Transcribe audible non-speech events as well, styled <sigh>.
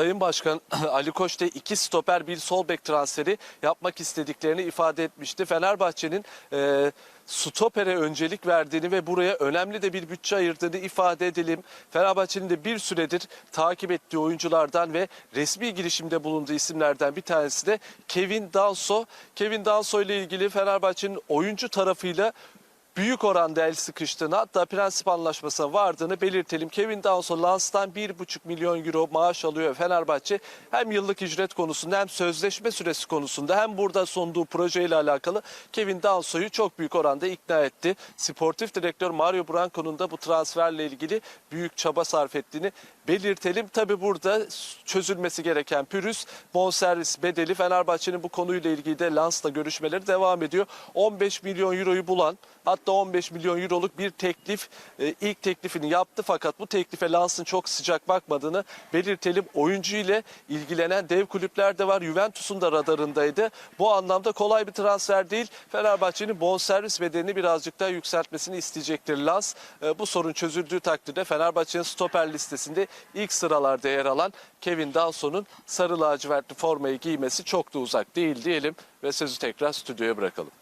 Sayın Başkan <clears throat> Ali Koç da iki stoper bir sol bek transferi yapmak istediklerini ifade etmişti. Fenerbahçe'nin e, stopere öncelik verdiğini ve buraya önemli de bir bütçe ayırdığını ifade edelim. Fenerbahçe'nin de bir süredir takip ettiği oyunculardan ve resmi girişimde bulunduğu isimlerden bir tanesi de Kevin Danso. Kevin Danso ile ilgili Fenerbahçe'nin oyuncu tarafıyla büyük oranda el sıkıştığını hatta prensip anlaşmasına vardığını belirtelim. Kevin Danso Lans'tan 1,5 milyon euro maaş alıyor Fenerbahçe. Hem yıllık ücret konusunda hem sözleşme süresi konusunda hem burada sunduğu projeyle alakalı Kevin Danso'yu çok büyük oranda ikna etti. Sportif direktör Mario Branco'nun da bu transferle ilgili büyük çaba sarf ettiğini belirtelim. Tabi burada çözülmesi gereken pürüz bonservis bedeli Fenerbahçe'nin bu konuyla ilgili de Lans'la görüşmeleri devam ediyor. 15 milyon euroyu bulan hatta 15 milyon euroluk bir teklif e, ilk teklifini yaptı fakat bu teklife Lans'ın çok sıcak bakmadığını belirtelim. Oyuncu ile ilgilenen dev kulüpler de var. Juventus'un da radarındaydı. Bu anlamda kolay bir transfer değil. Fenerbahçe'nin bonservis bedelini birazcık daha yükseltmesini isteyecektir Lans. E, bu sorun çözüldüğü takdirde Fenerbahçe'nin stoper listesinde ilk sıralarda yer alan Kevin Danso'nun sarı lacivertli formayı giymesi çok da uzak değil diyelim ve sözü tekrar stüdyoya bırakalım.